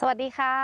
สวัสดีค่ะ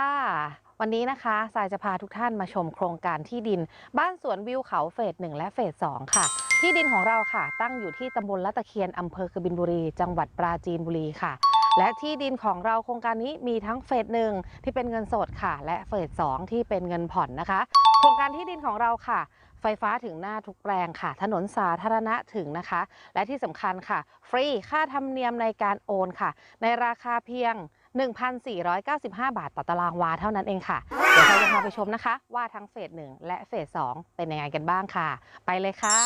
วันนี้นะคะสายจะพาทุกท่านมาชมโครงการที่ดิน บ้านสวนวิวเขาเฟสหนึ่งและเฟสสองค่ะ ที่ดินของเราค่ะ ตั้งอยู่ที่ตำบลละตะเคียนอำเภอกบินบุรี จังหวัดปราจีนบุรีค่ะ และที่ดินของเราโครงการนี้มีทั้งเฟสหนึ่งที่เป็นเงินสดค่ะ และเฟสสองที่เป็นเงินผ่อนนะคะ โครงการที่ดินของเราค่ะไฟฟ้าถึงหน้าทุกแปลงค่ะ ถนนสาธารณะถึงนะคะ และที่สำคัญค่ะ ฟรีค่าธรรมเนียมในการโอนค่ะ ในราคาเพียง 1,495 บาทต่อตารางวาเท่านั้นเองค่ะ เดี๋ยวเราจะพาไปชมนะคะ ว่าทั้งเฟสหนึ่งและเฟสสองเป็นยังไงกันบ้างค่ะ ไปเลยค่ะ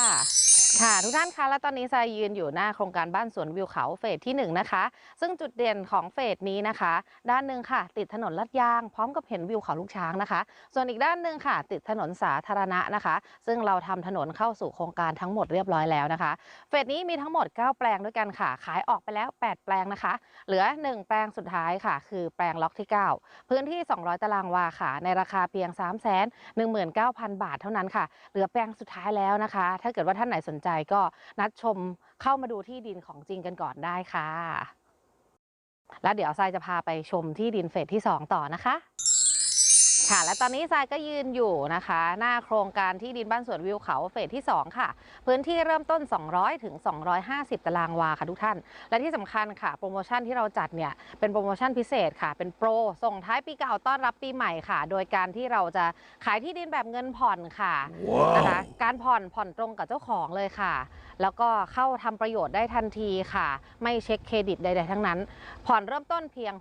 ค่ะทุกท่านคะและตอนนี้ทรายยืนอยู่หน้าโครงการบ้านสวนวิวเขาเฟสที่ 1 นะคะ ซึ่งจุดเด่นของเฟสนี้นะคะ ด้านหนึ่งค่ะ ติดถนนลาดยาง พร้อมกับเห็นวิวเขาลูกช้างนะคะ ส่วนอีกด้านหนึ่งค่ะ ติดถนนสาธารณะนะคะ ซึ่งเราทำถนนเข้าสู่โครงการทั้งหมดเรียบร้อยแล้วนะคะ เฟสนี้มีทั้งหมด 9 แปลงด้วยกันค่ะ ขายออกไปแล้ว 8 แปลงนะคะ เหลือ 1 แปลงสุดท้ายค่ะ คือแปลงล็อกที่ 9 พื้นที่ 200 ตารางวาค่ะในราคาเพียง 3 1 9 0 0 0 บาทเท่านั้นค่ะ เหลือแปลงสุดท้ายแล้วนะคะ ถ้าเกิดว่าท่านไหนสนใจก็นัดชมเข้ามาดูที่ดินของจริงกันก่อนได้ค่ะ แล้วเดี๋ยวทรายจะพาไปชมที่ดินเฟสที่ 2 ต่อนะคะ ค่ะ และตอนนี้ทรายก็ยืนอยู่นะคะ หน้าโครงการที่ดินบ้านสวนวิวเขาเฟสที่ 2 ค่ะ พื้นที่เริ่มต้น 200ถึง250 ตารางวาค่ะทุกท่าน และที่สำคัญค่ะ โปรโมชั่นที่เราจัดเนี่ย เป็นโปรโมชั่นพิเศษค่ะ เป็นโปร ส่งท้ายปีเก่าต้อนรับปีใหม่ค่ะ โดยการที่เราจะขายที่ดินแบบเงินผ่อนค่ะนะคะ การผ่อนผ่อนตรงกับเจ้าของเลยค่ะ แล้วก็เข้าทำประโยชน์ได้ทันทีค่ะ ไม่เช็คเครดิตใด ๆ ทั้งนั้น ผ่อนเริ่มต้นเพียง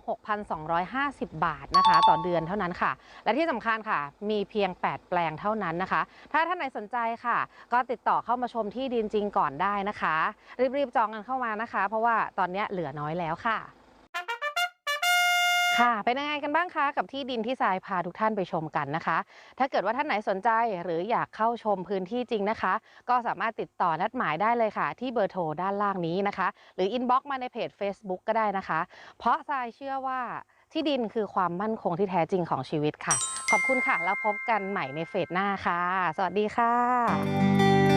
6,250 บาทนะคะ ต่อเดือนเท่านั้นค่ะ และที่สำคัญค่ะ มีเพียง 8 แปลงเท่านั้นนะคะ ถ้าท่านไหนสนใจค่ะ ก็ติดต่อเข้ามาชมที่ดินจริงก่อนได้นะคะ รีบๆจองกันเข้ามานะคะ เพราะว่าตอนนี้เหลือน้อยแล้วค่ะ ค่ะ เป็นยังไงกันบ้างคะ กับที่ดินที่ทรายพาทุกท่านไปชมกันนะคะ ถ้าเกิดว่าท่านไหนสนใจหรืออยากเข้าชมพื้นที่จริงนะคะ ก็สามารถติดต่อนัดหมายได้เลยค่ะ ที่เบอร์โทรด้านล่างนี้นะคะ หรืออินบ็อกมาในเพจ Facebook ก็ได้นะคะ เพราะทรายเชื่อว่าที่ดินคือความมั่นคงที่แท้จริงของชีวิตค่ะ ขอบคุณค่ะ แล้วพบกันใหม่ในเฟสหน้าค่ะ สวัสดีค่ะ